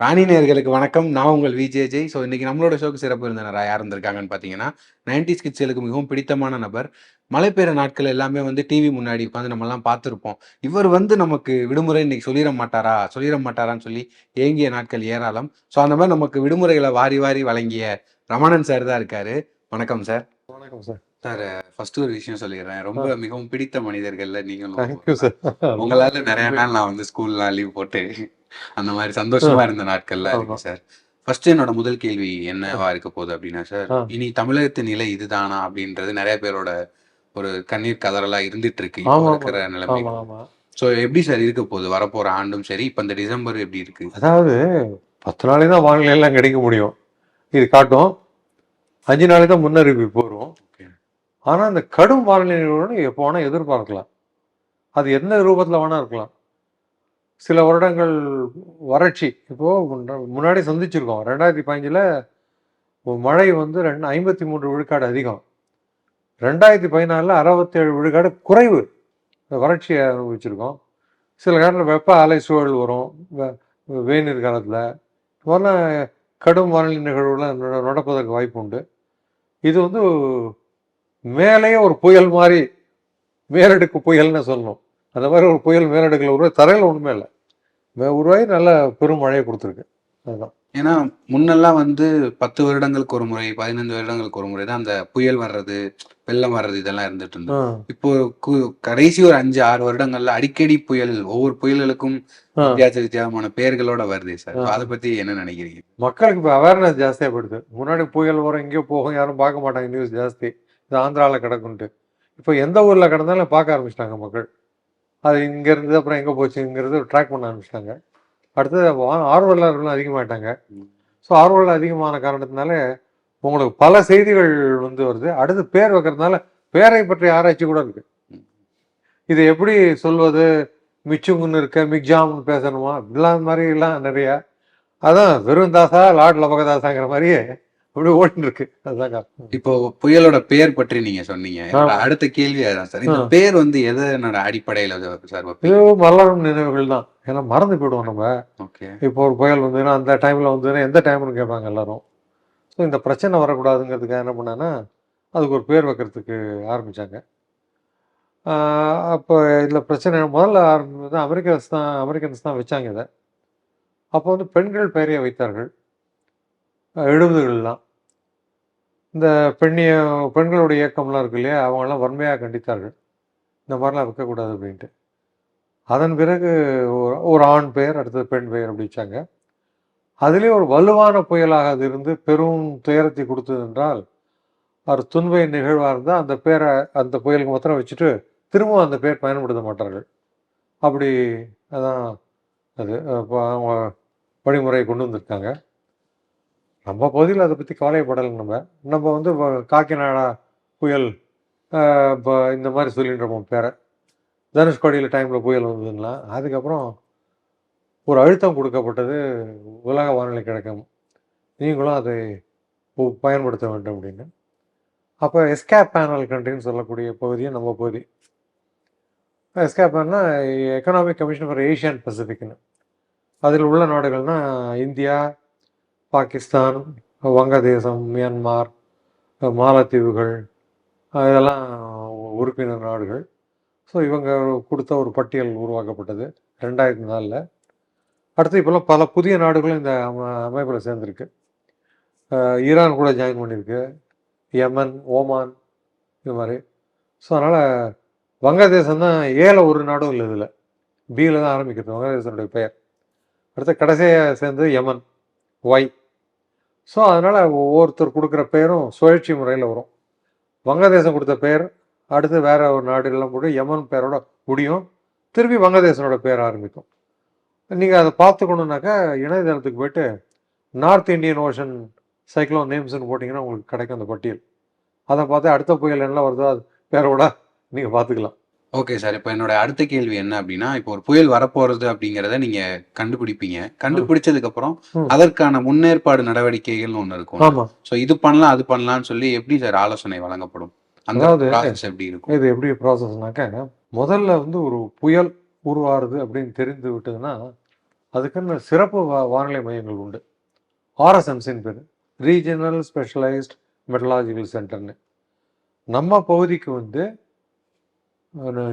ராணி நேயர்களுக்கு வணக்கம். நான் உங்கள் விஜேஜெய் ஸோ இன்னைக்கு நம்மளோட ஷோக்கு சிறப்பு விருந்தினராக யார் இருந்திருக்காங்கன்னு பார்த்தீங்கன்னா நைன்டிஸ் கிட்ஸ்களுக்கு மிகவும் பிடித்தமான நபர். மழை பெய்யுற நாட்கள் எல்லாமே வந்து டிவி முன்னாடி உட்காந்து நம்மலாம் பார்த்துருப்போம். இவர் வந்து நமக்கு விடுமுறை இன்னைக்கு சொல்லிட மாட்டாரா? சொல்லிட மாட்டாரான்னு சொல்லி ஏங்கிய நாட்கள் ஏராளம். ஸோ அந்த மாதிரி நமக்கு விடுமுறைகளை வாரி வாரி வழங்கிய ரமணன் சார் தான் இருக்காரு. வணக்கம் சார் வணக்கம் சார் சார் ஃபர்ஸ்ட் ஒரு விஷயம் சொல்லிடுறேன். ரொம்ப மிகவும் பிடித்த மனிதர்கள்ல நீங்களும் உங்களால நிறைய நாள் நான் வந்து ஸ்கூல்லாம் லீவ் போட்டு அந்த மாதிரி சந்தோஷமா இருந்த நாட்கள்லாம் இருக்கு. சார். ஃபர்ஸ்ட் என்னோட முதல் கேள்வி என்னவா இருக்க போகுது அப்படின்னா சார். இனி தமிழகத்தின் நிலை இதுதானா அப்படின்றது நிறைய பேரோட ஒரு கண்ணீர் கதறலா இருந்துட்டு இருக்கு. இருக்கிற நிலைமை. சோ எப்படி சார் இருக்க போகுது? வரப்போற ஆண்டும் சரி இப்ப இந்த டிசம்பர் எப்படி இருக்கு? அதாவது பத்து நாளைக்கு தான் வானிலை எல்லாம் கிடைக்க முடியும். இது காட்டும். அஞ்சு நாளைக்கு தான் முன்னறிவிப்பு Okay. ஆனா இந்த கடும் வானிலை எப்போ வேணா எதிர்பார்க்கலாம். அது எந்த ரூபத்துல வேணா இருக்கலாம். சில வருடங்கள் வறட்சி. இப்போது முன்னாடி சந்திச்சிருக்கோம். ரெண்டாயிரத்தி பதினஞ்சில் மழை வந்து ரெண்டு ஐம்பத்தி மூன்று விழுக்காடு அதிகம். ரெண்டாயிரத்தி பதினாலில் அறுபத்தேழு விழுக்காடு குறைவு. வறட்சியை அனுபவிச்சிருக்கோம். சில காலத்தில் வெப்ப அலை சூழல் வரும். வேநீர் காலத்தில் போல கடும் வானிலை நிகழ்வுலாம் நடப்பதற்கு வாய்ப்பு உண்டு. இது வந்து மேலேயே ஒரு புயல் மாதிரி மேலடுக்கு புயல்னு சொல்லணும். அந்த மாதிரி ஒரு புயல் மேலடுக்கில் உருவாய் தரையில் ஒன்றுமே இல்லை. உருவாகி நல்ல பெரும் மழையை கொடுத்துருக்கு. அதுதான் ஏன்னா முன்னெல்லாம் வந்து பத்து வருடங்களுக்கு ஒரு முறை பதினைந்து வருடங்களுக்கு ஒரு முறை தான் அந்த புயல் வர்றது வெள்ளம் வர்றது இதெல்லாம் இருந்துட்டு இருந்தது. இப்போ கடைசி ஒரு அஞ்சு ஆறு வருடங்கள்ல அடிக்கடி புயல் ஒவ்வொரு புயல்களுக்கும். வித்தியாச வித்தியாசமான பெயர்களோட வருது சார். அதை பத்தி என்ன நினைக்கிறீங்க? மக்களுக்கு இப்போ அவேர்னஸ் ஜாஸ்தியாக போயிடுது. முன்னாடி புயல் வரும் எங்கேயோ போகும் யாரும் பார்க்க மாட்டாங்க நியூஸ் ஜாஸ்தி. இது ஆந்திராவில் கிடக்குன்ட்டு. இப்போ எந்த ஊரில் கிடந்தாலும் பார்க்க ஆரம்பிச்சிட்டாங்க மக்கள். அது இங்கே இருந்து அப்புறம் எங்கே போச்சுங்கிறது ட்ராக் பண்ண ஆரம்பிச்சிட்டாங்க. அடுத்தது ஆர்வலர்களும் அதிகமாயிட்டாங்க ம். ஸோ ஆர்வலர் அதிகமான காரணத்தினால உங்களுக்கு பல செய்திகள் வந்து வருது. அடுத்து பேர் வைக்கிறதுனால பேரை பற்றிய ஆராய்ச்சி கூட இருக்கு. இதை எப்படி சொல்வது? மிச்சுங்குன்னு இருக்க மிக்ஜாம்னு பேசணுமா? இப்படிலாம் மாதிரிலாம் நிறைய. அதான் வெறும் தாசா லார்ட் லபகதாசாங்கிற மாதிரியே அப்படி ஓடிட்டு இருக்கு அதுதான். இப்போ புயலோட பேர் பற்றி நீங்க சொன்னீங்க. அடுத்த கேள்வி அதான் சார். இந்த. பேர் வந்து எதனோட அடிப்படையில சார் மலரும் நினைவுகள் தான். ஏன்னா மறந்து போயிடுவோம் நம்ம. ஓகே. இப்போ ஒரு புயல் வந்ததுன்னா அந்த டைமில் வந்ததுன்னா எந்த டைம்னு கேட்பாங்க எல்லாரும். ஸோ இந்த பிரச்சனை வரக்கூடாதுங்கிறதுக்காக என்ன பண்ணேன்னா அதுக்கு ஒரு பேர் வைக்கிறதுக்கு ஆரம்பித்தாங்க அப்போ இதில் பிரச்சனை முதல்ல ஆரம்பிச்சது அமெரிக்கன்ஸ் தான் அமெரிக்கன்ஸ் தான் வச்சாங்க இதை. அப்போ வந்து பெண்கள் பெயரையே வைத்தார்கள். எழுபதுகள்லாம். இந்த பெண்ணிய பெண்களுடைய இயக்கம்லாம் இருக்கு இல்லையா? அவங்களாம் வன்மையாக கண்டித்தார்கள். இந்த மாதிரிலாம் வைக்கக்கூடாது அப்படின்ட்டு. அதன் பிறகு ஒரு ஒரு ஆண் பெயர் அடுத்தது பெண் பெயர் அப்படி வச்சாங்க. அதிலே ஒரு வலுவான புயலாக அது இருந்து பெரும் துயரத்தை கொடுத்தது என்றால் அவர் துன்பை நிகழ்வாக இருந்தால் அந்த பேரை அந்த புயலுக்கு மாத்திரம் வச்சுட்டு திரும்பவும் அந்த பேர் பயன்படுத்த மாட்டார்கள். அப்படி அதான் அது. இப்போ அவங்க வழிமுறையை கொண்டு வந்திருக்காங்க. நம்ம பகுதியில் அதை பற்றி கவலைப்படலை நம்ம. நம்ம வந்து காக்கிநாடா புயல் இப்போ இந்த மாதிரி சொல்லிட்டு இருப்போம் பேரை. தனுஷ்கோடியில் டைமில் புயல் வந்ததுங்களா? அதுக்கப்புறம் ஒரு அழுத்தம் கொடுக்கப்பட்டது உலக வானிலை கிழக்கம் நீங்களும் அதை பயன்படுத்த வேண்டும் அப்படின்னு. அப்போ எஸ்கேப் பேனல் கண்ட்ரின்னு சொல்லக்கூடிய பகுதியும் நம்ம பகுதி. எஸ்கேப் பேனல்னா எக்கனாமிக் கமிஷன் ஃபார் ஏஷியன் பசிபிக்னு அதில் உள்ள நாடுகள்னா இந்தியா பாகிஸ்தான் வங்கதேசம் மியான்மார் மாலத்தீவுகள் இதெல்லாம் உறுப்பினர் நாடுகள். ஸோ இவங்க கொடுத்த ஒரு பட்டியல் உருவாக்கப்பட்டது ரெண்டாயிரத்தி நாலில். அடுத்து இப்போல்லாம் பல புதிய நாடுகளும் இந்த அமைப்பில் சேர்ந்துருக்கு. ஈரான் கூட ஜாயின் பண்ணியிருக்கு. யமன் ஓமான் இது மாதிரி. ஸோ அதனால் வங்கதேசம் தான் ஏல ஒரு நாடும் இல்லை இதில். பியில் தான் ஆரம்பிக்கிறது வங்கதேசனுடைய பெயர். அடுத்து கடைசியாக சேர்ந்தது யமன் ஒய் ஸோ அதனால் ஒவ்வொருத்தர் கொடுக்குற பெயரும் சுழற்சி முறையில் வரும். வங்கதேசம் கொடுத்த பெயர் அடுத்து வேற ஒரு நாடுகள்லாம் போட்டு யமன் பேரோட முடியும். திருப்பி வங்கதேசனோட பேர் ஆரம்பிக்கும். நீங்கள் அதை பார்த்துக்கணுன்னாக்கா இணையதளத்துக்கு போயிட்டு நார்த் இந்தியன் ஓஷன் சைக்ளோன் நேம்ஸ்னு போட்டிங்கன்னா உங்களுக்கு கிடைக்கும் அந்த பட்டியல். அதை பார்த்து அடுத்த புயல் என்ன வருதோ அது பேரோட நீங்கள் பார்த்துக்கலாம். ஓகே சார் இப்போ என்னோட அடுத்த கேள்வி என்ன அப்படின்னா இப்போ ஒரு புயல் வரப்போறது அப்படிங்கறத நீங்க கண்டுபிடிப்பீங்க. கண்டுபிடிச்சதுக்கு அப்புறம். அதற்கான முன்னேற்பாடு நடவடிக்கைகள்னு ஒண்ணு இருக்கும். சோ இது பண்ணலாம் அது பண்ணலாம்னு சொல்லி எப்படி சார் ஆலோசனை வழங்கப்படும்? அந்த அதாவது- ப்ராசஸ் எப்படி இருக்கும்? இது எப்படி ப்ராசஸ்னாக்க முதல்ல வந்து ஒரு புயல் உருவாருது அப்படின்னு தெரிந்து விட்டதுன்னா அதுக்குன்னு சிறப்பு வானிலை மையங்கள் உண்டு. ஆர்எஸ்எம்சின்னு பேர். ரீஜனல் ஸ்பெஷலைஸ்ட் மெட்டலாஜிக்கல் சென்டர்னு நம்ம பகுதிக்கு வந்து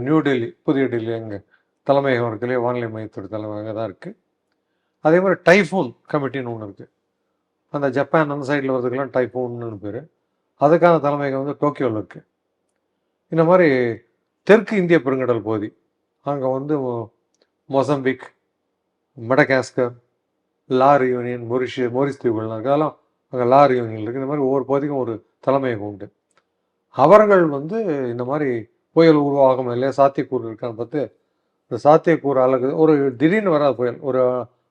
நியூ டெல்லி புதிய டெல்லி அங்கே தலைமையகம் இருக்கு இல்லையா வானிலை மையத்தோட தலைமையகம் தான் இருக்குது அதே மாதிரி டைஃபூன் கமிட்டின்னு ஒன்று இருக்குது அந்த ஜப்பான் அந்த சைடில் வரதுக்கெல்லாம் டைஃபூன்னு பேர். அதுக்கான தலைமையகம் வந்து டோக்கியோவில் இருக்குது இந்த மாதிரி தெற்கு இந்திய பெருங்கடல் பகுதி அங்கே வந்து மொசம்பிக் மடகாஸ்கர் லார் யூனியன் மொரிஷிய மோரிஸ் தீவுகள்லாம் இருக்குது அதெல்லாம் அங்கே லார் யூனியன் இருக்குது இந்த மாதிரி ஒவ்வொரு பகுதிக்கும் ஒரு தலைமையகம் உண்டு. அவர்கள் வந்து இந்த மாதிரி புயல் உருவாகும் இல்லையா? சாத்தியக்கூறு இருக்கான்னு பார்த்து இந்த சாத்தியக்கூறு அழகு ஒரு திடீர்னு வராது புயல் ஒரு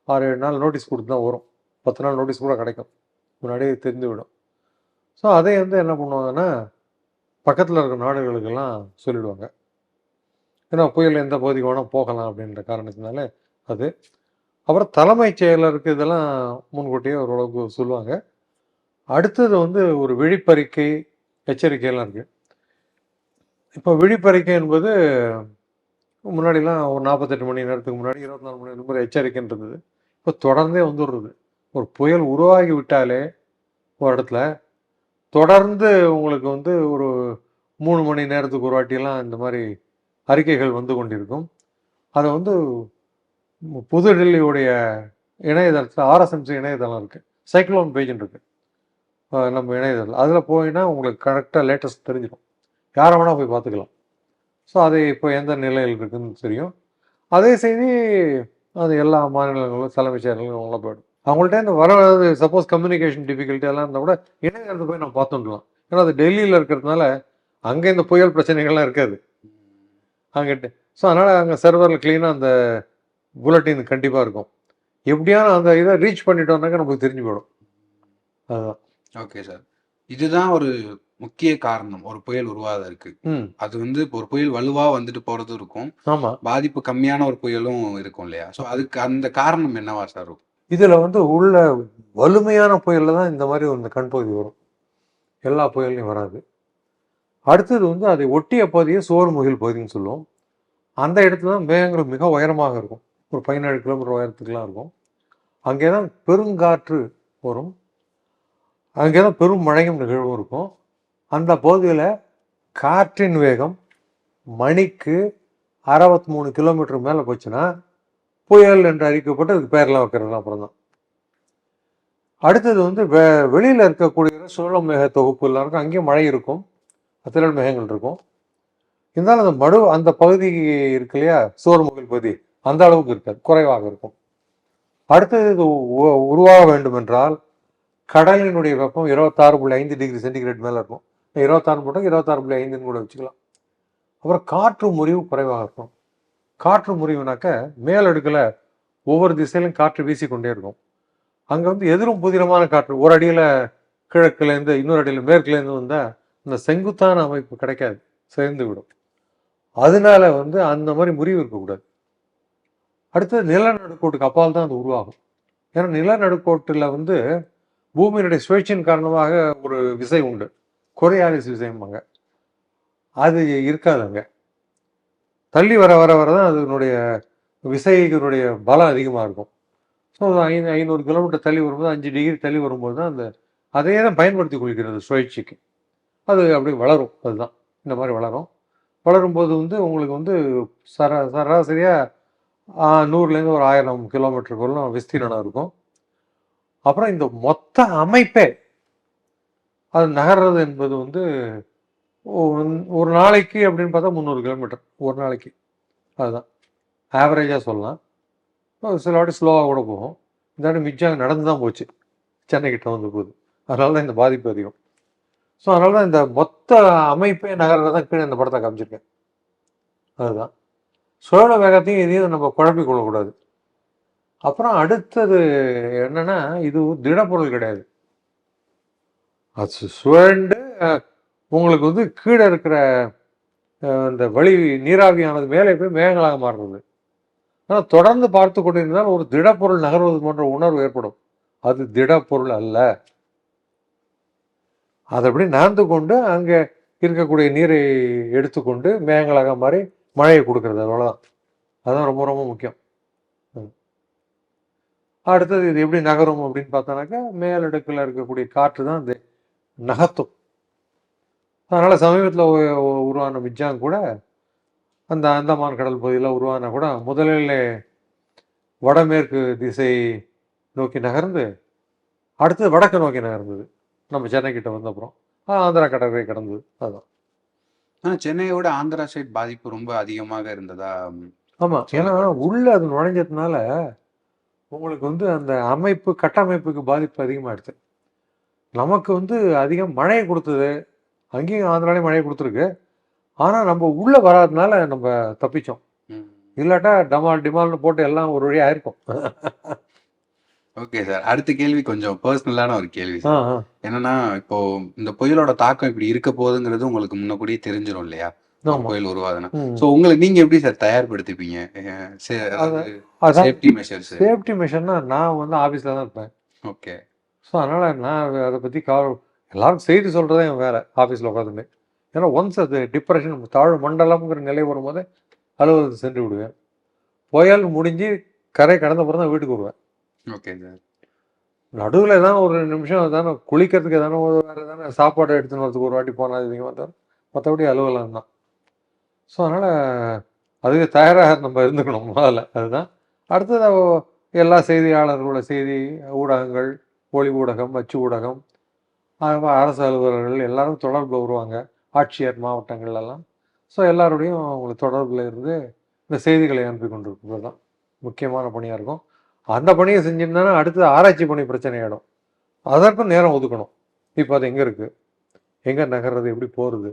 ஆறு ஏழு நாள் நோட்டீஸ் கொடுத்து தான் வரும். பத்து நாள் நோட்டீஸ் கூட கிடைக்கும். முன்னாடியே தெரிந்து விடும். ஸோ அதை வந்து என்ன பண்ணுவாங்கன்னா பக்கத்தில் இருக்கிற நாடுகளுக்கெல்லாம் சொல்லிடுவாங்க. ஏன்னா புயல் எந்த பகுதிக்கு வேணால் போகலாம் அப்படின்ற காரணத்தினால அது. அப்புறம் தலைமைச் செயலருக்கு இதெல்லாம் முன்கூட்டியே ஓரளவுக்கு சொல்லுவாங்க. அடுத்தது வந்து ஒரு விழிப்பறிக்கை எச்சரிக்கையெல்லாம் இருக்குது இப்போ விழிப்பறிக்கை என்பது முன்னாடிலாம் ஒரு நாற்பத்தெட்டு மணி நேரத்துக்கு முன்னாடி இருபத்தி நாலு மணி நேரம் முறை எச்சரிக்கைன்னு இருந்தது. இப்போ தொடர்ந்தே வந்துடுறது ஒரு புயல் உருவாகி விட்டாலே ஒரு இடத்துல தொடர்ந்து உங்களுக்கு வந்து ஒரு மூணு மணி நேரத்துக்கு ஒரு வாட்டியெல்லாம் இந்த மாதிரி அறிக்கைகள் வந்து கொண்டிருக்கும். அதை வந்து புதுடெல்லியுடைய இணையதளத்தில் ஆர்எஸ்எம்சி இணையதளம் இருக்குது சைக்ளோன் பேஜ்னு இருக்குது நம்ம இணையதளம் அதில் போயினா உங்களுக்கு கரெக்டாக லேட்டஸ்ட் தெரிஞ்சிடும். யாரை வேணால் போய் பார்த்துக்கலாம். ஸோ அது இப்போ எந்த நிலையில் இருக்குதுன்னு தெரியும். அதே செய்தி அது எல்லா மாநிலங்களும் தலைமைச் செயலர்களும் அவங்கள போயிடும். அவங்கள்ட்ட இந்த வர சப்போஸ் கம்யூனிகேஷன் டிஃபிகல்ட்டி எல்லாம் இருந்தால் கூட இணையத்தை போய் நம்ம பார்த்துட்டுலாம் ஏன்னா அது டெல்லியில் இருக்கிறதுனால அங்கே இந்த புயல் பிரச்சனைகள்லாம் இருக்காது. அங்கிட்டு. ஸோ அதனால் அங்கே சர்வரில் க்ளீனாக அந்த புல்லட்டின் கண்டிப்பாக இருக்கும். எப்படியான அந்த இதை ரீச் பண்ணிட்டோம்னாக்க நமக்கு தெரிஞ்சு போயிடும். அதுதான் ஓகே சார் இதுதான் ஒரு முக்கிய காரணம். ஒரு புயல் உருவாவதற்கு ம். அது வந்து இப்போ ஒரு புயல் வலுவா வந்துட்டு போறதும் இருக்கும். பாதிப்பு கம்மியான ஒரு புயலும் இருக்கும் இல்லையா? ஸோ அதுக்கு அந்த காரணம் என்னவா சார்? இதில் வந்து உள்ள வலிமையான புயலில் தான் இந்த மாதிரி ஒரு கண் பகுதி வரும். எல்லா புயல்லையும் வராது. அடுத்தது வந்து அதை ஒட்டிய பகுதியை சோர்முகில் பகுதின்னு சொல்லுவோம். அந்த இடத்துல தான் மேகங்கள் மிக உயரமாக இருக்கும். ஒரு பதினேழு கிலோமீட்டர் உயரத்துக்குலாம் இருக்கும். அங்கே தான் பெருங்காற்று வரும். அங்கே தான் பெரும் மழையும் நிகழ்வும் இருக்கும். அந்த பகுதியில் காற்றின் வேகம் மணிக்கு அறுபத்தி மூணு கிலோமீட்டர் மேலே போச்சுன்னா புயல் என்று அறிக்கப்பட்டு அதுக்கு பேரெலாம் வைக்கிறதுலாம் அப்புறம் தான். அடுத்தது வந்து வெ வெளியில் இருக்கக்கூடிய சுழல மேக தொகுப்பு எல்லாம் இருக்கும் அங்கேயும் மழை இருக்கும். திரள் மேகங்கள் இருக்கும். இருந்தாலும் அந்த மடு அந்த பகுதி இருக்கு இல்லையா? சோர்முகில் பகுதி அந்த அளவுக்கு இருக்காது. குறைவாக இருக்கும். அடுத்தது இது உ- உருவாக வேண்டும் என்றால் கடலினுடைய வெப்பம் இருபத்தாறு புள்ளி ஐந்து டிகிரி சென்டிகிரேட் மேலே இருக்கும். இருபத்தாறு போட்டால் இருபத்தாறு புள்ளி ஐந்துன்னு கூட வச்சுக்கலாம். அப்புறம் காற்று முறிவு குறைவாக இருக்கும். காற்று முறிவுனாக்க மேலடுக்கில் ஒவ்வொரு திசையிலும் காற்று வீசிக்கொண்டே இருக்கும். அங்கே வந்து எதிரும் புதிரமான காற்று ஒரு அடியில் கிழக்குலேருந்து இன்னொரு அடியில் மேற்குலேருந்து வந்தால் இந்த செங்குத்தான அமைப்பு கிடைக்காது சேர்ந்து விடும் அதனால வந்து அந்த மாதிரி முறிவு இருக்கக்கூடாது. அடுத்தது நிலநடுக்கோட்டுக்கு அப்பால் தான் அது உருவாகும். ஏன்னா நிலநடுக்கோட்டில் வந்து பூமியினுடைய சுழற்சியின் காரணமாக ஒரு விசை உண்டு. கொரியாலிஸ் விசைம்பாங்க. அது இருக்காதுங்க. தள்ளி வர வர வர தான் அதனுடைய விசைகளுடைய பலம் அதிகமாக இருக்கும். ஸோ ஐநூறு ஐநூறு கிலோமீட்டர் தள்ளி வரும்போது அஞ்சு டிகிரி தள்ளி வரும்போது தான் அந்த அதையே தான் பயன்படுத்தி கொள்கிறது சுழற்சிக்கு. அது அப்படி வளரும் அதுதான். இந்த மாதிரி வளரும். வளரும்போது வந்து உங்களுக்கு வந்து சரா சராசரியாக நூறுலேருந்து ஒரு ஆயிரம் கிலோமீட்டருக்குள்ள விஸ்தீரணம் இருக்கும். அப்புறம் இந்த மொத்த அமைப்பே அது நகர்றது என்பது வந்து ஒரு நாளைக்கு அப்படின்னு பார்த்தா முந்நூறு கிலோமீட்டர் ஒரு நாளைக்கு. அதுதான். ஆவரேஜாக சொல்லலாம். சில வாட்டி ஸ்லோவாக கூட போகும். இந்த வாட்டி மிச்சம் நடந்து தான் போச்சு. சென்னை கிட்ட வந்து போகுது. அதனால தான் இந்த பாதிப்பு அதிகம். ஸோ அதனால தான் இந்த மொத்த அமைப்பே நகர்றத கீழே இந்த படத்தை காமிச்சிருக்கேன். அதுதான். சுழல வேகத்தையும் இதையும் நம்ம குழப்பிக் கொள்ளக்கூடாது. அப்புறம் அடுத்தது என்னன்னா இது திடப்பொருள் கிடையாது. அது சுழண்டு உங்களுக்கு வந்து கீழே இருக்கிற அந்த இந்த வழி நீராவியானது மேலே போய் மேகங்களாக மாறுறது. ஆனால் தொடர்ந்து பார்த்து கொண்டிருந்தால் ஒரு திடப்பொருள் நகர்வது போன்ற உணர்வு ஏற்படும். அது திடப்பொருள் அல்ல. அது அப்படி நகர்ந்து கொண்டு அங்கே இருக்கக்கூடிய நீரை எடுத்துக்கொண்டு மேகங்களாக மாறி மழையை கொடுக்கறது. அவ்வளோதான் அதுதான் ரொம்ப ரொம்ப முக்கியம். அடுத்தது இது எப்படி நகரும் அப்படின்னு பார்த்தோன்னாக்கா மேலடுக்கில் இருக்கக்கூடிய காற்று தான் இது. நகர்த்தும். அதனால் சமீபத்தில் உருவான மிஜாங் கூட அந்த அந்தமான் கடல் பகுதியில் உருவான கூட முதலில் வடமேற்கு திசை நோக்கி நகர்ந்து அடுத்து வடக்கு நோக்கி நகர்ந்தது. நம்ம சென்னை கிட்ட வந்த அப்புறம் ஆந்திரா கடற்கரை கடந்தது. அதுதான் ஆனா சென்னையோட ஆந்திரா சைட் பாதிப்பு ரொம்ப அதிகமாக இருந்ததா? ஆமாம் ஏன்னா உள்ள அது நுழைஞ்சதுனால உங்களுக்கு வந்து அந்த அமைப்பு கட்டமைப்புக்கு பாதிப்பு அதிகமாகிடுது நமக்கு வந்து அதிகம் மழையை கொடுத்தது அங்கேயும் ஆந்திராலையும் மழையை கொடுத்துருக்கு. ஆனால் நம்ம உள்ளே வராதனால நம்ம தப்பிச்சோம். இல்லாட்டா டமால் டிமால்னு போட்டு எல்லாம் ஒரு வழியாக ஆயிருக்கும். Okay sir. அடுத்த கேள்வி கொஞ்சம் பர்சனலான ஒரு கேள்வி என்னன்னா இப்போ இந்த புயலோட தாக்கம் இப்படி இருக்க போகுதுங்கிறது உங்களுக்கு முன்னக்கூடியே தெரிஞ்சிடும் இல்லையா? புயல் உருவாதுன்னா ஸோ உங்களுக்கு நீங்க எப்படி சார் தயார்படுத்திப்பீங்க? சே- சேஃப்டி மெஷர்ஸ் சேஃப்டி மெஷர்னா நான் வந்து ஆஃபீஸில் தான் இருப்பேன். ஓகே. ஸோ அதனால் நான் அதை பற்றி கவலை எல்லாரும் செய்தி சொல்கிறதே என் வேலை ஆஃபீஸில் உட்காந்துட்டு ஏன்னா ஒன்ஸ் அது டிப்ரெஷன் தாழ் மண்டலம்ங்கிற நிலை வரும்போதே அலுவலகத்துக்கு சென்று விடுவேன். புயல் முடிஞ்சு கரை கடந்த பிறகு தான் வீட்டுக்கு வருவேன். Okay sir. நடுவில் தான் ஒரு நிமிஷம் தானே குளிக்கிறதுக்கு தானே ஒரு வேறு தானே சாப்பாடு எடுத்துன்னு வரதுக்கு ஒரு வாட்டி போனால் தவிர மற்றபடி அலுவலகம் தான். ஸோ அதனால் அதுக்கு தயாராக நம்ம இருந்துக்கணும் முதல்ல அதுதான். அடுத்தது எல்லா செய்தியாளர்களோட செய்தி ஊடகங்கள் ஒளி ஊடகம் அச்சு ஊடகம் அரசு அலுவலர்கள் எல்லாரும் தொடர்பில் வருவாங்க ஆட்சியர் மாவட்டங்கள் எல்லாம். ஸோ எல்லாரோடையும் அவங்களுக்கு தொடர்பில் இருந்து இந்த செய்திகளை அனுப்பி கொண்டிருக்கிறது தான் முக்கியமான பணியாக இருக்கும். அந்த பணியை செஞ்சிருந்தானா அடுத்து ஆராய்ச்சி பணி பிரச்சனை ஆகிடும் அதற்கும் நேரம் ஒதுக்கணும். இப்போ அது எங்கே இருக்குது எங்கே நகர்றது? எப்படி போகிறது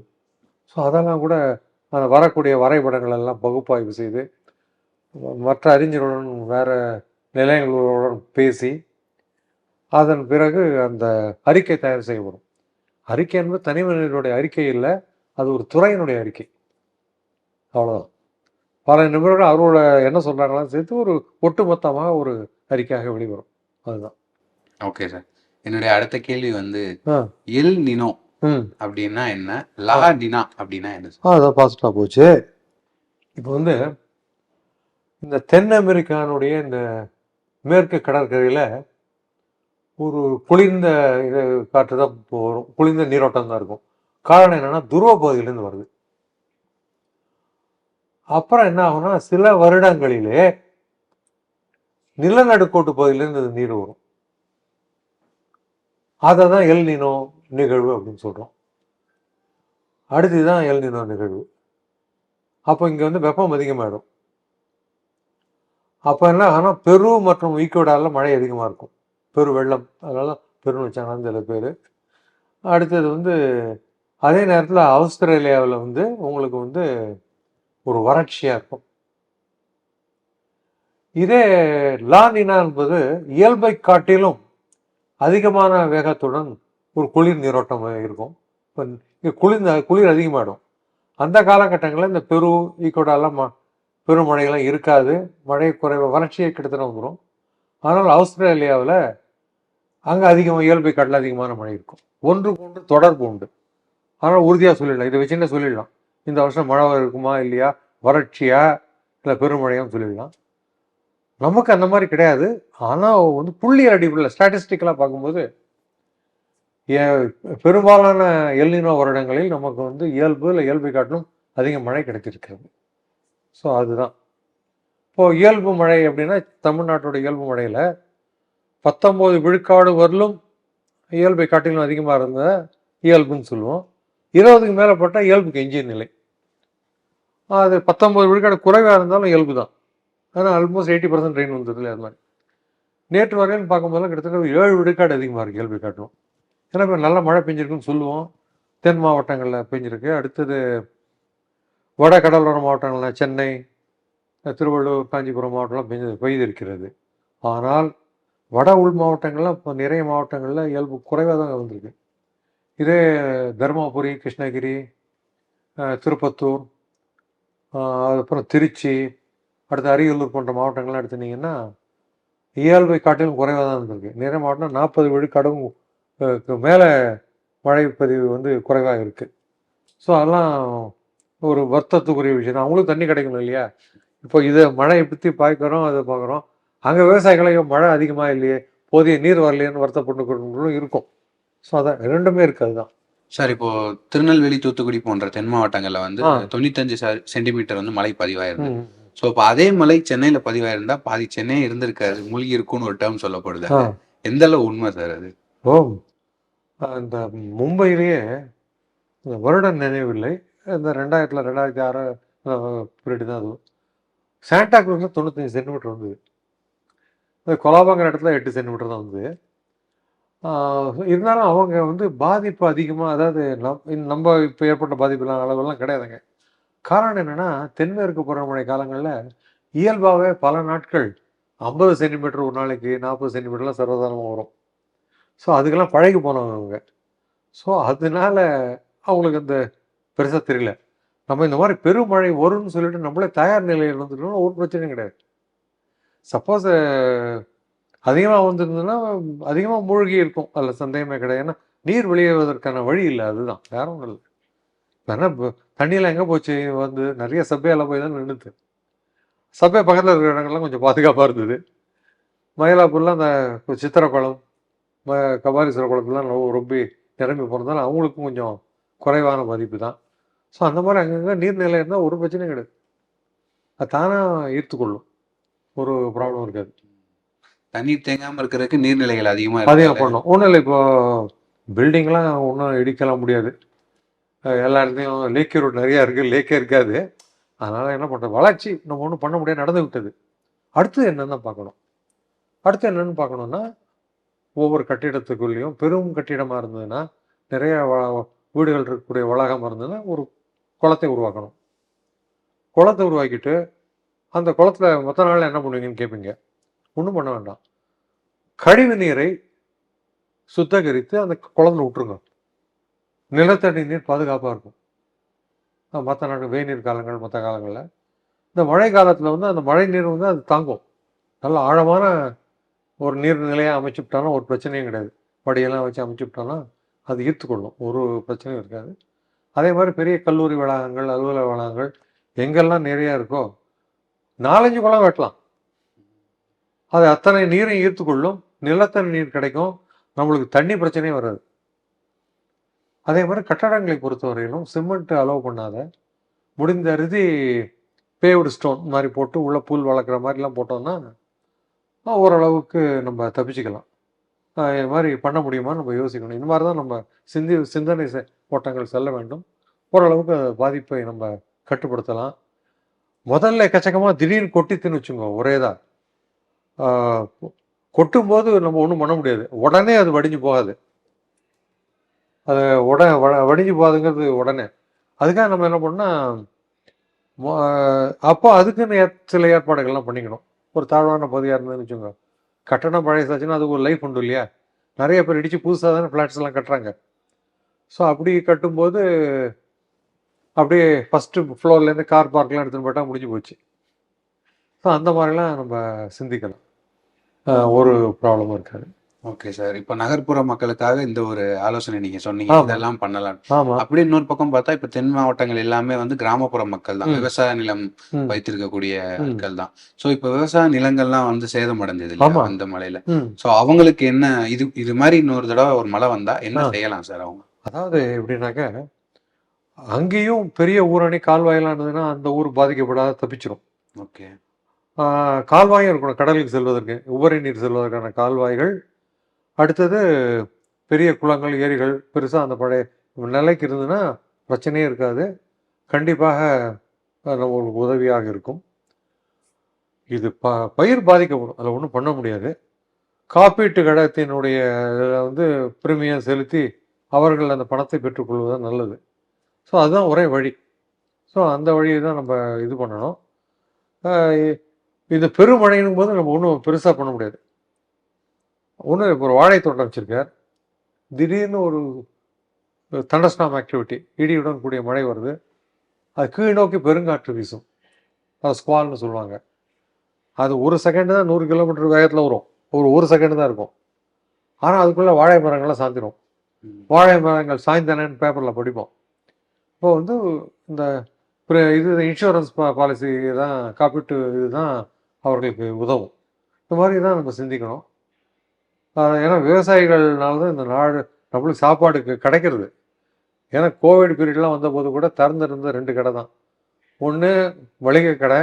ஸோ அதெல்லாம் கூட வரக்கூடிய வரைபடங்கள் எல்லாம் பகுப்பாய்வு செய்து மற்ற அறிஞர்களுடன் வேறு நிலையங்களுடன் பேசி அதன் பிறகு அந்த அறிக்கை தயார் செய்யப்படும் அறிக்கை என்பது தனி மனிதனுடைய அறிக்கை இல்லை அது ஒரு துறையினுடைய அறிக்கை. அவ்வளோதான் பல நிபுணர்கள் அவரோட என்ன சொல்கிறாங்களாம் சேர்த்து ஒரு ஒட்டுமொத்தமாக ஒரு அறிக்கையாக வெளிவரும். அதுதான். ஓகே சார் என்னுடைய அடுத்த கேள்வி வந்து எல் நினோ அப்படின்னா என்ன? லா டினா அப்படின்னா என்ன அதான் பாசிட்டிவாக போச்சு. இப்போ வந்து இந்த தென் அமெரிக்கானுடைய இந்த மேற்கு கடற்கரையில் ஒரு குளிர்ந்த இது காற்று தான் வரும். குளிர்ந்த நீரோட்டம் தான் இருக்கும். காரணம் என்னன்னா துருவ பகுதியிலேருந்து வருது. அப்புறம் என்ன ஆகும்னா சில வருடங்களிலே நிலநடுக்கோட்டு பகுதியிலேருந்து நீர் வரும். அதை தான் எல் நினோ நிகழ்வு அப்படின்னு சொல்கிறோம் அடுத்து தான் எல் நினோ நிகழ்வு. அப்போ இங்கே வந்து வெப்பம் அதிகமாகிடும் அப்போ என்ன ஆனால் பெரு மற்றும் ஈக்குவடாலில் மழை அதிகமாக இருக்கும். பெரு வெள்ளம் அதனால பெருன்னு வச்சாங்க சில பேர். அடுத்தது வந்து அதே நேரத்தில் ஆஸ்திரேலியாவில் வந்து உங்களுக்கு வந்து ஒரு வறட்சியாக இருக்கும். இதே லானினா என்பது இயல்பை காட்டிலும் அதிகமான வேகத்துடன் ஒரு குளிர் நீரோட்டம் இருக்கும். இப்போ இங்கே குளிர் குளிர் அதிகமாகிடும் அந்த காலகட்டங்களில் இந்த பெரு ஈக்கோடாலாம் ம பெருமழைகள்லாம் இருக்காது. மழை குறைவு வறட்சியை கிட்டத்தட்ட வந்துடும் ஆனால் ஆஸ்திரேலியாவில் அங்கே அதிகமாக இயல்பை காட்டில் அதிகமான மழை இருக்கும். ஒன்றுக்கு ஒன்று தொடர்பு உண்டு. ஆனால் உறுதியாக சொல்லிடலாம். இதை வச்சுன்னு சொல்லிடலாம். இந்த வருஷம் மழை இருக்குமா இல்லையா வறட்சியா இல்லை பெருமழையான்னு சொல்லிடலாம். நமக்கு அந்த மாதிரி கிடையாது. ஆனால் வந்து புள்ளி அடிப்படையில் ஸ்டாட்டிஸ்டிக்கலாக பார்க்கும்போது பெரும்பாலான எல்லினோ வருடங்களில் நமக்கு வந்து இயல்பு இல்லை இயல்பை காட்டிலும் அதிக மழை கிடைச்சிருக்கிறது ஸோ அதுதான். இப்போது இயல்பு மழை அப்படின்னா தமிழ்நாட்டோட இயல்பு மழையில் பத்தொம்போது விழுக்காடு வரலும் இயல்பை காட்டிலும் அதிகமாக இருந்த இயல்புன்னு சொல்லுவோம். இருபதுக்கு மேலே போட்டால் இயல்புக்கு எஞ்சிய நிலை. அது பத்தொம்போது விழுக்காடு குறைவாக இருந்தாலும் இயல்பு தான். ஆனால் ஆல்மோஸ்ட் எயிட்டி பர்சன்ட் ரெயின் வந்தது அது மாதிரி. நேற்று வரையிலும் பார்க்கும்போதெல்லாம் கிட்டத்தட்ட ஏழு விழுக்காடு அதிகமாக இருக்குது இயல்பை காட்டும் ஏன்னா இப்போ நல்ல மழை பெஞ்சிருக்குன்னு சொல்லுவோம். தென் மாவட்டங்களில் பெஞ்சிருக்கு. அடுத்தது வட கடலோர மாவட்டங்களில் சென்னை திருவள்ளூர் காஞ்சிபுரம் மாவட்டம்லாம் பெஞ்சு பெய்திருக்கிறது. ஆனால் வட உள் மாவட்டங்கள்லாம் இப்போ நிறைய மாவட்டங்களில் இயல்பு குறைவாக தான் வந்திருக்கு. இதே தருமபுரி கிருஷ்ணகிரி திருப்பத்தூர் அதுக்கப்புறம் திருச்சி அடுத்து அரியலூர் போன்ற மாவட்டங்கள்லாம் எடுத்துனீங்கன்னா இயல்பை காட்டிலும் குறைவாக தான் இருந்திருக்கு நிறைய மாவட்டம் நாற்பது விழுக்காடும் அஹ், மேலே மழை பதிவு வந்து குறைவாக இருக்குது ஸோ அதெல்லாம் ஒரு வருத்தத்துக்குரிய விஷயம் தான். அவங்களுக்கும் தண்ணி கிடைக்கணும் இல்லையா? இப்போ இதை மழையை பற்றி பார்க்குறோம் அதை பார்க்குறோம். அங்கே விவசாயிகளும் மழை அதிகமாக இல்லையே போதிய நீர் வரலையேன்னு வருத்தப்பட்டு இருக்கும். ஸோ அதான் ரெண்டுமே இருக்குது தான். சார் இப்போ திருநெல்வேலி தூத்துக்குடி போன்ற தென் மாவட்டங்கள்ல வந்து. தொண்ணூத்தஞ்சு சென்டிமீட்டர் வந்து மழை பதிவாயிருக்கு ஸோ இப்போ அதே மழை சென்னையில பதிவாயிருந்தா பாதி சென்னை இருந்திருக்காது. மூழ்கி இருக்கும்னு ஒரு டேர்ம் சொல்லப்படுது. எந்த அளவு உண்மை சார் அது? ஓ அந்த மும்பையிலேயே இந்த வருடம் நினைவில்லை. இந்த ரெண்டாயிரத்தில் ரெண்டாயிரத்தி ஆறு பீரியடு தான் அதுவும். சாண்டா க்ரூஸில் தொண்ணூத்தஞ்சு சென்டிமீட்டர் வந்தது. இந்த கொலாபாங்கிற இடத்துல எட்டு சென்டிமீட்டர் தான் வந்தது. இருந்தாலும் அவங்க வந்து பாதிப்பு அதிகமாக அதாவது நம் நம்ம இப்போ ஏற்பட்ட பாதிப்புலாம் அளவெல்லாம் கிடையாதுங்க. காரணம் என்னென்னா தென்மேற்கு பருவமழை காலங்களில் இயல்பாகவே பல நாட்கள் ஐம்பது சென்டிமீட்டர் ஒரு நாளைக்கு நாற்பது சென்டிமீட்டர்லாம் சர்வசாதாரணமாக வரும். ஸோ அதுக்கெல்லாம் பழகி போனவங்க அவங்க. ஸோ அதனால அவங்களுக்கு அந்த பெருசாக தெரியல. நம்ம இந்த மாதிரி பெருமழை வரும்னு சொல்லிட்டு நம்மளே தயார் நிலையில் இருந்துட்டோம்னா ஒரு பிரச்சனையும் கிடையாது. சப்போஸ் அதிகமாக வந்துருந்ததுன்னா அதிகமாக மூழ்கி இருக்கும். அதில் சந்தேகமே கிடையாது. ஏன்னா நீர் வெளியேறுவதற்கான வழி இல்லை. அதுதான். வேற ஒன்றும் இல்லை. ஏன்னா தண்ணியில் எங்கே போச்சு? வந்து நிறைய சபையால் போய் தான் நின்றுது சபை பக்கத்தில் இருக்கிற இடங்கள்லாம் கொஞ்சம் பாதுகாப்பாக இருந்தது. மயிலாப்பூரில் அந்த சித்திரப்பழம் ம கபாலீஸ்வரர் குளத்துலாம் ரொம்ப ரொம்ப நிரம்பி போனதால அவங்களுக்கும் கொஞ்சம் குறைவான மதிப்பு தான். ஸோ அந்த மாதிரி அங்கங்கே நீர்நிலை இருந்தால் ஒரு பிரச்சனையும் கிடையாது. அது தானாக ஈர்த்துக்கொள்ளும். ஒரு ப்ராப்ளம் இருக்காது. தண்ணீர் தேங்காம இருக்கிறதுக்கு நீர்நிலைகள் அதிகமா அதிகம் பண்ணணும் ஒன்றும் இல்லை இப்போ பில்டிங்லாம் ஒன்றும் இடிக்கலாம் முடியாது. எல்லா இடத்துலையும் லேக்கே ரோடு நிறையா இருக்குது லேக்கே இருக்காது. அதனால் என்ன பண்ணுறது வளர்ச்சி நம்ம ஒன்றும் பண்ண முடியாது. நடந்து விட்டது. அடுத்து என்னன்னு பார்க்கணும். அடுத்து என்னன்னு பார்க்கணுன்னா ஒவ்வொரு கட்டிடத்துக்குள்ளேயும் பெரும் கட்டிடமாக இருந்ததுன்னா நிறைய வீடுகள் இருக்கக்கூடிய வளாகம் இருந்ததுன்னா ஒரு குளத்தை உருவாக்கணும். குளத்தை உருவாக்கிட்டு அந்த குளத்துல மொத்த நாளில் என்ன பண்ணுவீங்கன்னு கேட்பீங்க ஒன்றும் பண்ண வேண்டாம். கழிவு நீரை சுத்தகரித்து அந்த குளத்துல விட்டுருங்க. நிலத்தடி நீர் பாதுகாப்பாக இருக்கும். மற்ற நாடு வெயிநீர் காலங்கள் மற்ற காலங்களில். இந்த மழை காலத்தில் வந்து அந்த மழை நீர் வந்து அது தாங்கும். நல்ல ஆழமான ஒரு நீர்நிலையாக விட்டாலும் ஒரு பிரச்சனையும் கிடையாது. படியெல்லாம் வச்சு அமைச்சுவிட்டோன்னா அது ஈர்த்துக்கொள்ளும். ஒரு பிரச்சனையும் இருக்காது. அதே மாதிரி பெரிய கல்லூரி வளாகங்கள் அலுவலக வளாகங்கள் எங்கெல்லாம் நிறையா இருக்கோ நாலஞ்சு குளம் வெட்டலாம். அது அத்தனை நீரையும் ஈர்த்துக்கொள்ளும். நிலத்தடி நீர் கிடைக்கும். நம்மளுக்கு தண்ணி பிரச்சனையும் வராது. அதே மாதிரி கட்டடங்களை பொறுத்தவரையிலும் சிமெண்ட் அலோவ் பண்ணாத முடிந்த அறுதி பேவ்டு ஸ்டோன் மாதிரி போட்டு உள்ள புல் வளர்க்குற மாதிரிலாம் போட்டோம்னா ஓரளவுக்கு நம்ம தப்பிச்சுக்கலாம். இது மாதிரி பண்ண முடியுமா நம்ம யோசிக்கணும். இந்த மாதிரி தான் நம்ம சிந்தி சிந்தனை செ- ஓட்டங்கள் செல்ல வேண்டும். ஓரளவுக்கு பாதிப்பை நம்ம கட்டுப்படுத்தலாம். முதல்ல எக்கச்சக்கமாக திடீர்னு கொட்டித்துன்னு வச்சுங்க ஒரே தான் கொட்டும்போது நம்ம ஒன்றும் பண்ண முடியாது. உடனே அது வடிஞ்சு போகாது. அது உட வடிஞ்சு போகாதுங்கிறது உடனே. அதுக்காக நம்ம என்ன பண்ணால் அப்போ அதுக்குன்னு சில ஏற்பாடுகள்லாம் பண்ணிக்கணும். ஒரு தாழ்வான பகுதியாக இருந்ததுன்னு வச்சுக்கோங்க. கட்டணம் பழையசாச்சுன்னா அது ஒரு லைஃப் உண்டு இல்லையா? நிறைய பேர் இடித்து புதுசாக தானே ஃப்ளாட்ஸ் எல்லாம் கட்டுறாங்க. ஸோ அப்படி கட்டும்போது அப்படியே ஃபஸ்ட்டு ஃப்ளோர்லேருந்து கார் பார்க்கெலாம் எடுத்துன்னு போட்டால் முடிஞ்சு போச்சு. ஸோ அந்த மாதிரிலாம் நம்ம சிந்திக்கலாம். ஒரு ப்ராப்ளமும் இருக்காது. ஓகே சார் இப்போ நகர்ப்புற மக்களுக்காக இந்த ஒரு ஆலோசனை நீங்க சொன்னீங்க. இதெல்லாம் பண்ணலாம். அப்படி இன்னொரு பக்கம் பார்த்தா இப்ப தென் மாவட்டங்கள் எல்லாமே வந்து கிராமப்புற மக்கள் தான். விவசாய நிலம் வைத்திருக்கக்கூடிய ம். ஆட்கள் தான். சோ இப்ப விவசாய நிலங்கள்லாம் வந்து சேதம் அடைஞ்சது. அந்த மழையில? ம். சோ அவங்களுக்கு என்ன இது இது மாதிரி இன்னொரு தடவை ஒரு மழை வந்தா என்ன. செய்யலாம் சார் அவங்க? அதாவது எப்படின்னாக்க அங்கேயும் பெரிய ஊரணி கால்வாயெல்லாம் இருந்ததுன்னா அந்த ஊர் பாதிக்கப்படாத தப்பிச்சிரும். ஓகே கால்வாயும் இருக்கணும். கடலுக்கு செல்வதற்கு உபரி நீர் செல்வதற்கான கால்வாய்கள் அடுத்தது பெரிய குளங்கள் ஏரிகள் பெருசாக அந்த பழைய நிலைக்கு இருந்ததுன்னா பிரச்சனையே இருக்காது. கண்டிப்பாக அது நம்மளுக்கு உதவியாக இருக்கும். இது ப பயிர் பாதிக்கப்படும். அதில் ஒன்றும் பண்ண முடியாது. காப்பீட்டு கழகத்தினுடைய இதில் வந்து பிரீமியம் செலுத்தி அவர்கள் அந்த பணத்தை பெற்றுக்கொள்வது நல்லது. ஸோ அதுதான் ஒரே வழி. ஸோ அந்த வழியை தான் நம்ம இது பண்ணணும். இந்த பெருமழையினும் போது நம்ம ஒன்றும் பெருசாக பண்ண முடியாது. ஒன்று இப்போ ஒரு வாழை தோட்டம் வச்சுருக்கார். திடீர்னு ஒரு தண்டஸ்டாம் ஆக்டிவிட்டி இடியுடன் கூடிய மழை வருது. அது கீழ் நோக்கி பெருங்காற்று வீசும். அது ஸ்குவால்னு சொல்லுவாங்க. அது ஒரு செகண்ட் தான் நூறு கிலோமீட்டர் வேகத்தில் வரும். ஒரு ஒரு செகண்ட் தான் இருக்கும். ஆனால் அதுக்குள்ளே வாழை மரங்கள்லாம் சாஞ்சிரும் ம். வாழை மரங்கள் சாய்ந்தனன்னு பேப்பரில் படிப்போம். இப்போ வந்து இந்த இது இன்சூரன்ஸ் பாலிசி தான் காப்பீட்டு இதுதான் அவர்களுக்கு உதவும். இந்த மாதிரி தான் நம்ம சிந்திக்கணும். ஏன்னா விவசாயிகள்னால தான் இந்த நாடு நம்மளுக்கு சாப்பாடுக்கு கிடைக்கிறது. ஏன்னா கோவிட் பீரியட்லாம் வந்தபோது கூட திறந்திருந்த ரெண்டு கடை தான். ஒன்று மளிகை கடை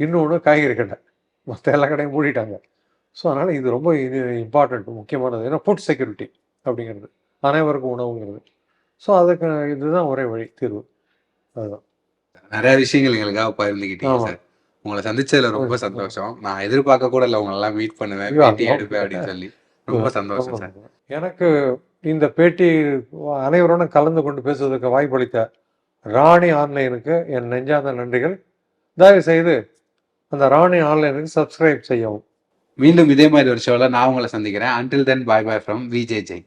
இன்னொன்று காய்கறி கடை. மற்ற எல்லா கடையும் மூடிட்டாங்க. ஸோ அதனால் இது ரொம்ப இது இம்பார்ட்டண்ட் முக்கியமானது. ஏன்னா ஃபுட் செக்யூரிட்டி அப்படிங்கிறது. அனைவருக்கும் உணவுங்கிறது. ஸோ அதுக்கு இதுதான் ஒரே வழி தீர்வு. அதுதான். நிறைய விஷயங்கள் எங்களுக்காக பகிர்ந்துக்கிட்டீங்க. சார். உங்களை சந்திச்சதுல ரொம்ப. சந்தோஷம். நான் எதிர்பார்க்க கூட இல்லை உங்களை எல்லாம் மீட் பண்ணுவேன் பேட்டி. எடுப்பேன் அப்படின்னு சொல்லி. ரொம்ப சந்தோஷம் சார். எனக்கு இந்த பேட்டி அனைவருடன் கலந்து கொண்டு பேசுவதற்கு வாய்ப்பளித்த ராணி ஆன்லைனுக்கு என் நெஞ்சார்ந்த நன்றிகள். தயவு செய்து அந்த ராணி ஆன்லைனுக்கு சப்ஸ்கிரைப் செய்யவும். மீண்டும் இதே மாதிரி ஒரு ஷோல நான் உங்களை சந்திக்கிறேன். Until then bye bye from VJ Jai